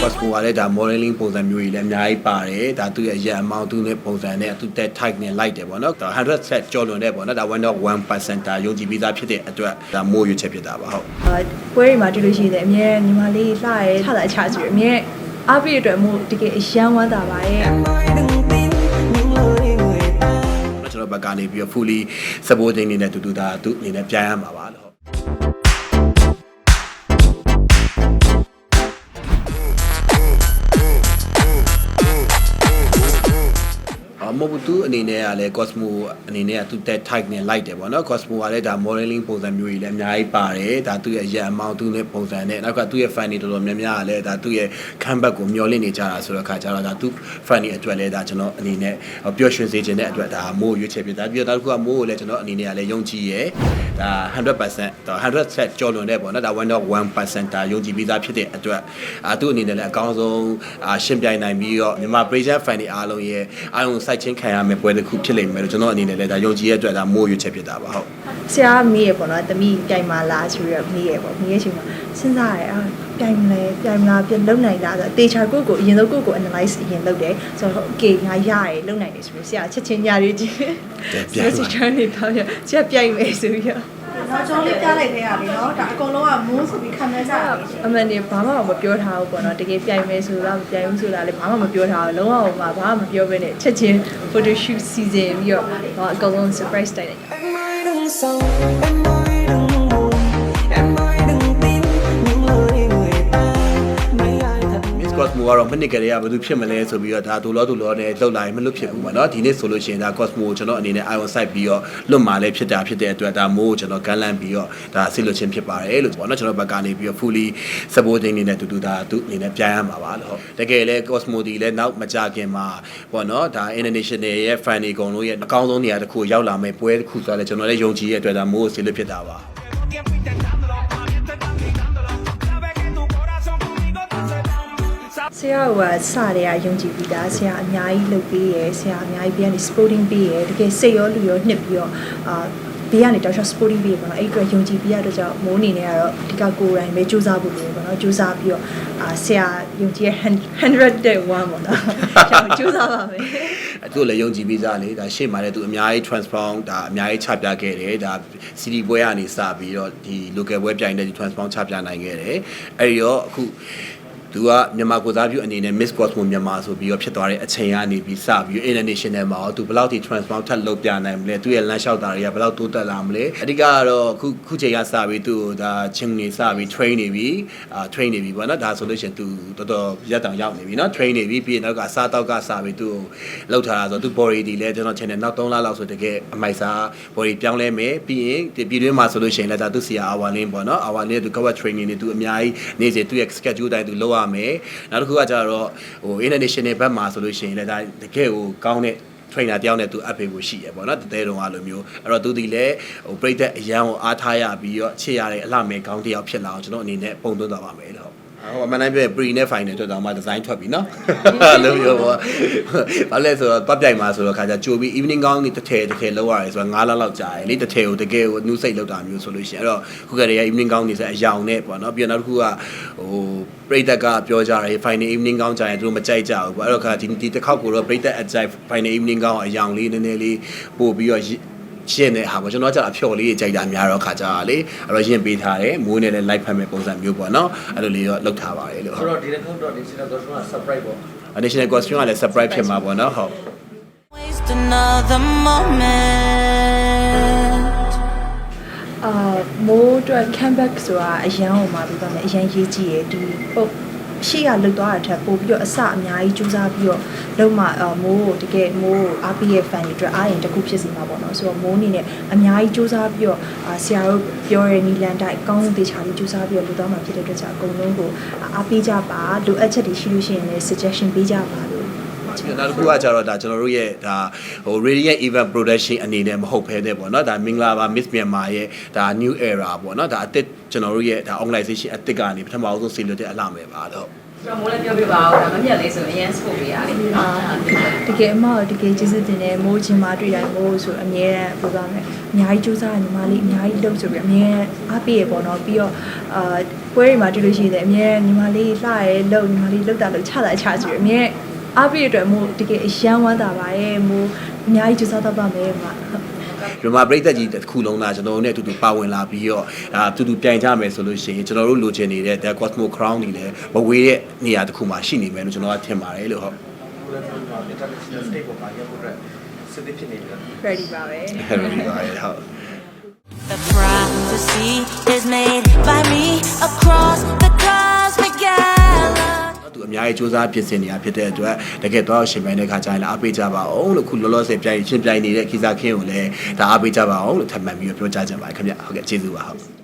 Cosmo ကလည်းဒါ modeling ပုံစံမျိုးကြီးလည်းအများကြီးပါတယ်ဒါသူ့ရဲ့ရန်အမောင်းသူနဲ့ပုံစံနဲ့သူတက် type နဲ့လိုက်တယ်ပေါ့နော်ဒါ100 set ကျော်လွန်တဲ့ပေါ့နော်ဒါ1.1%ဒါယုံကြည်ပြီးသားဖြစ်တဲ့အတွက်ဒါမိုးရွေးချက်ဖြစ်တာပါဟုတ်အာပွဲတွေမှာတွေ့လို့ရှိရင်လည်းအမြဲညီမလေးလှရဲထတာချာကြည့်ရအမြဲအားပြည့်အတွက်မို့တကယ်အယမ်းဝမ်းသာပါရဲ့ကျွန်တော်ဘက်ကနေပြီးတော့ fully supporting နေနဲ့တူတူဒါသူအနေနဲ့ပြန်ရမှာပါလို့ မဟုတ်ဘူးသူအနေနဲ့ကလည်း Cosmo အနေနဲ့ကသူတက် type နဲ့လိုက်တယ်ပေါ့နော် Cosmo ကလည်းဒါ modeling ပုံစံမျိုးကြီးလည်းအများကြီးပါတယ်ဒါသူ့ရဲ့ရန်အမောင်းသူနဲ့ပုံစံနဲ့နောက်ကသူ့ရဲ့ fan တွေတော်တော်များများကလည်းဒါသူ့ရဲ့ comeback ကိုမျှော်လင့်နေကြတာဆိုတော့အခါကျတော့ဒါသူ fan တွေအတွက်လည်းဒါကျွန်တော်အနေနဲ့ပျော်ရွှင်စေခြင်းတဲ့အတွက်ဒါမိုးရွေးချယ်ဖြစ်တာပြီးတော့နောက်တစ်ခုကမိုးကိုလည်းကျွန်တော်အနေနဲ့ကလည်းယုံကြည်ရဲဒါ100%ဒါ100 set ကျော်လွန်တဲ့ပေါ့နော်ဒါ1.1%ဒါယုံကြည်ပြီးသားဖြစ်တဲ့အတွက်အာသူ့အနေနဲ့လည်းအကောင်းဆုံးအာရှင်းပြိုင်နိုင်ပြီးတော့မြန်မာ Pressure fan တွေအားလုံးရဲ့အာရုံစိုက်ချင်းခံရမယ့်ပွဲတစ်ခုဖြစ်လိမ့်မယ်လို့ကျွန်တော်အနေနဲ့လည်းဒါယုံကြည်ရဲ့အတွက်ဒါမိုးရွေးချယ်ဖြစ်တာပါဟုတ်ဆရာမေးရပေါ့နော်တမိပြိုင်မာလားဆိုပြီးတော့မေးရပေါ့မေးရချိန်မှာစဉ်းစားရအာပြိုင်မလဲပြိုင်မလားပြလုံနိုင်လားဆိုတော့တေချာကိုကိုအရင်ဆုံးကိုကို analyze အရင်လုပ်တယ်ဆိုတော့ okay ငါရရလုံနိုင်တယ်ဆိုပြီးဆရာချက်ချင်းညာလေးကြည့်ပြိုင်ပါဆရာချမ်းနေတော့ဆရာပြိုင်မယ်ဆိုပြီးတော့တော့ ကျွန်တော်လေးပြလိုက်တဲ့ဟာလေနော်ဒါအကုန်လုံးကမုန်းဆိုပြီးခံနေကြတာလေရှင်အမှန်တည်းဘာမှမပြောထားဘူးပေါ့နော်တကယ်ပြိုင်မယ်ဆိုတာမပြိုင်ဘူးဆိုတာလည်းဘာမှမပြောထားဘူးလုံးဝဘာမှမပြောဘဲနဲ့ချက်ချင်း photo shoot season ပြီးတော့ဟောအကုန်လုံး surprise တိုက်တယ် Em Miss Cosmo ကတော့မနစ်ကလေးကဘာလို့ဖြစ်မလဲဆိုပြီးတော့ဒါဒူလောဒူလောနဲ့လှုပ်လာရင်မလွတ်ဖြစ်ဘူးပေါ့နော်ဒီနေ့ဆိုလို့ရှိရင်ဒါ Cosmo ကိုကျွန်တော်အနေနဲ့ ion site ပြီးတော့လွတ်มาလဲဖြစ်တာဖြစ်တဲ့အတွက်ဒါမိုးကိုကျွန်တော်ကန်လန့်ပြီးတော့ဒါဆစ်လွတ်ချင်းဖြစ်ပါတယ်လို့ပေါ့နော်ကျွန်တော်ဘက်ကနေပြီးတော့ fully supporting နေနဲ့တူတူဒါသူအနေနဲ့ပြန်ရမှာပါလို့ဟုတ်တကယ်လဲ Cosmo ဒီလဲနောက်မကြခင်မှာပေါ့နော်ဒါ international ရဲ့ fan တွေအကုန်လုံးရဲ့အကောင်းဆုံးနေရာတစ်ခုရောက်လာမယ်ပွဲတစ်ခုဆိုတော့လဲကျွန်တော်လည်းယုံကြည်ရဲ့အတွက်ဒါမိုးကိုဆစ်လွတ်ဖြစ်တာပါ ဆရာကစတဲ့ကယုံကြည်ပြီးသားဆရာအများကြီးလုပ်ပေးရယ်ဆရာအများကြီးပြန်နေ sporting ပေးရယ်တကယ်စိတ်ရောလူရောနှစ်ပြီးတော့အာဘေးကနေတောက်လျှောက် sporting ပေးပေါ့နော်အဲ့ဒီအတွက်ယုံကြည်ပြီးရတဲ့ကြောင့်မိုးအနေနဲ့ကတော့ဒီကကိုယ်တိုင်ပဲစူးစမ်းဖို့လိုပေါ့နော်စူးစမ်းပြီးတော့အာဆရာယုံကြည်ရဲ့100တဲ့1ပေါ့နော်ကျွန်တော်စူးစမ်းပါမယ်သူ့လည်းယုံကြည်ပြီးသားလေဒါရှေ့မှာလည်းသူအများကြီး transform ဒါအများကြီးချပြခဲ့တယ်ဒါ CD ပွဲကနေစပြီးတော့ဒီ local ပွဲပြိုင်တဲ့ဒီ transform ချပြနိုင်ခဲ့တယ်အဲ့ဒီတော့အခု သူကမြန်မာကိုစားပြုအနေနဲ့ Miss Cosmo မြန်မာဆိုပြီးတော့ဖြစ်သွားတဲ့အချိန်ကနေပြီးစပြီး international မှာတော့သူဘယ်လောက်ထိ transform ထပ်လုပ်ပြနိုင်မလဲသူရဲ့လမ်းလျှောက်တာတွေကဘယ်လောက်တိုးတက်လာမလဲအဓိကကတော့ခုခုချိန်ကစပြီးသူဒါချင်းနေစပြီး train နေပြီအာ train နေပြီပေါ့နော်ဒါဆိုလို့ရှိရင်သူတော်တော်ရက်တောင်ရောက်နေပြီနော် train နေပြီပြီးရင်နောက်ကစားတောက်ကစပြီးသူလောက်ထားတာဆိုသူ body ဒီလဲကျွန်တော် channel နောက်3လလောက်ဆိုတကယ်အမိုက်စား body ပြောင်းလဲမယ်ပြီးရင်ဒီပြည်တွင်းမှာဆိုလို့ရှိရင်လည်းဒါသူဆရာ hour link ပေါ့နော် hour link သူ cover training တွေသူအများကြီးနေ့စဉ်သူရဲ့ schedule တိုင်းသူလုပ်ရမယ်နောက်တစ်ခုကကြတော့ဟို international ဘက်မှာဆိုလို့ရှိရင်လည်းဒါတကယ်ကိုကောင်းတဲ့ trainer တယောက်နဲ့သူအပ်ပေးဖို့ရှိရပေါ့နော်တသေးတုံးအားလိုမျိုးအဲ့တော့သူဒီလည်းဟိုပြိသက်အရန်ကိုအားထားရပြီးတော့ချစ်ရတဲ့အလှမဲ့ကောင်းတယောက်ဖြစ်လာအောင်ကျွန်တော်အနေနဲ့ပုံသွင်းသွားပါမယ်လို့ ဟိုအမှန်တမ်းပြောရင် pre နဲ့ final အတွက်တော့မှ design ထွက်ပြီနော်လို့ပြောပေါ့ဘာလဲဆိုတော့ပတ်ပြိုင်မှာဆိုတော့ခါကျကြိုပြီး evening gown นี่တစ်ထည်တစ်ထည်လောက်ရတယ်ဆိုတော့9လလောက်ကြာတယ်လေတစ်ထည်ကိုတကယ်ကို new စိတ်လောက်တာမျိုးဆိုလို့ရှိရင်အဲ့တော့ခုကတည်းက evening gown นี่ဆိုအယောင်နဲ့ပေါ့နော်ပြီးတော့နောက်တစ်ခုကဟိုပြိသက်ကပြောကြတယ် final evening gown ကြာရင်သူတို့မကြိုက်ကြဘူးပေါ့အဲ့တော့ခါဒီဒီတစ်ခေါက်ကိုတော့ပြိသက်အကြိုက် final evening gown အယောင်လေးနည်းနည်းလေးပို့ပြီးတော့ ရှင်းတဲ့ဟာပေါ့ကျွန်တော်ကကြာအဖျော်လေးကြိုက်တာများတော့ခါကြတာလေအဲ့တော့ရင်ပေးထားတယ်မိုးနဲ့လည်း live ဖတ်မဲ့ပုံစံမျိုးပေါ့နော်အဲ့လိုလေးတော့လုပ်ထားပါတယ်လို့ဆိုတော့ဒီတစ်ခေါက်တော့ဒီစီတော့ကျွန်တော်က surprise ပေါ့ additional question ကလည်း surprise ဖြစ်မှာပေါ့နော်ဟုတ် Waste another moment အာမိုးအတွက် comeback ဆိုတာအရန်ဟိုမှာပြီးပါမယ်အရန်ရေးကြည့်ရဒီပုတ် ရှေ့ကလုတ်သွားတဲ့ထက်ပို့ပြီးတော့အစအများကြီးစူးစမ်းပြီးတော့လုံးမအာမိုးကိုတကယ်မိုးကိုအားပေးရဲ့ fan တွေအတွက်အားရင်တစ်ခုဖြစ်စီမှာပေါ့နော်ဆိုတော့မိုးအနေနဲ့အများကြီးစူးစမ်းပြီးတော့အာဆရာတို့ပြောတဲ့နီလန်တိုင်းအကောင်းဆုံးသေချာပြီးစူးစမ်းပြီးတော့လူသွားမှာဖြစ်တဲ့အတွက်ကြောင့်အကုန်လုံးကိုအားပေးကြပါလိုအပ်ချက်တွေရှိလို့ရှိရင်လည်း suggestion ပေးကြပါလို့ နောက်တစ်ခုကကြတော့ဒါကျွန်တော်တို့ရဲ့ဒါဟို radiant event production အနေနဲ့မဟုတ်ဘဲနဲ့ပေါ့နော်ဒါမင်္ဂလာပါ Miss Myanmar ရဲ့ဒါ new era ပေါ့နော်ဒါအစ်စ်ကျွန်တော်တို့ရဲ့ဒါ organization အစ်စ်ကနေပထမဆုံးဆေးလွတ်တဲ့အလှမယ်ပါတော့ကျွန်တော်မိုးလည်းပြောပြပါဦးဒါမမြတ်လေးဆိုရင်အရင် sport ပေးရလေအာတကယ်အမကတကယ်ကျေးဇူးတင်တယ်မိုးချင်းမတွေ့တိုင်းမိုးဆိုအမြဲတမ်းပြောပါမယ်အများကြီးစူးစမ်းညီမလေးအများကြီးလုပ်ဆိုပြီးအမြဲအားပေးရပေါ့နော်ပြီးတော့အာပွဲတွေမှာတွေ့လို့ရှိရင်လည်းအမြဲညီမလေးလှရဲလုပ်ညီမလေးလုပ်တာလုပ်ချတာချဆိုပြီးအမြဲ အားပေးရတဲ့မိုးတကယ်အယမ်းဝမ်းသာပါရဲ့မိုးအများကြီးစူးစမ်းတော့ပါမယ်မှာဒီမှာပြိသက်ကြီးတစ်ခုလုံးသားကျွန်တော်တို့နဲ့အတူတူပါဝင်လာပြီးတော့ဒါအတူတူပြိုင်ကြမယ်ဆိုလို့ရှိရင်ကျွန်တော်တို့လိုချင်နေတဲ့ The Cosmo Crown တွေလည်းမဝေးတဲ့နေရာတစ်ခုမှာရှိနေမယ်လို့ကျွန်တော်ကထင်ပါတယ်လို့ဟုတ်ဘယ်လိုလဲဆိုတော့ international stage ပေါ်မှာရောက်ဖို့အတွက်စစ်စစ်ဖြစ်နေတယ် ready ပါပဲဟဲ့လို့ပါရဲ့ဟုတ် The prophecy is made by me across the cosmic galaxy. သူအများကြီးစူးစမ်းပြင်ဆင်နေတာဖြစ်တဲ့အတွက်တကယ်တော့ရှင်ပြိုင်တဲ့ခါကျရင်လည်းအားပေးကြပါအောင်လို့ခုလောလောဆယ်ပြိုင်ရှင်ပြိုင်နေတဲ့ခိစားခင်းကိုလည်းဒါအားပေးကြပါအောင်လို့ထပ်မံပြီးတော့ပြောကြားချင်ပါတယ်ခင်ဗျဟုတ်ကဲ့ကျေးဇူးပါဟုတ်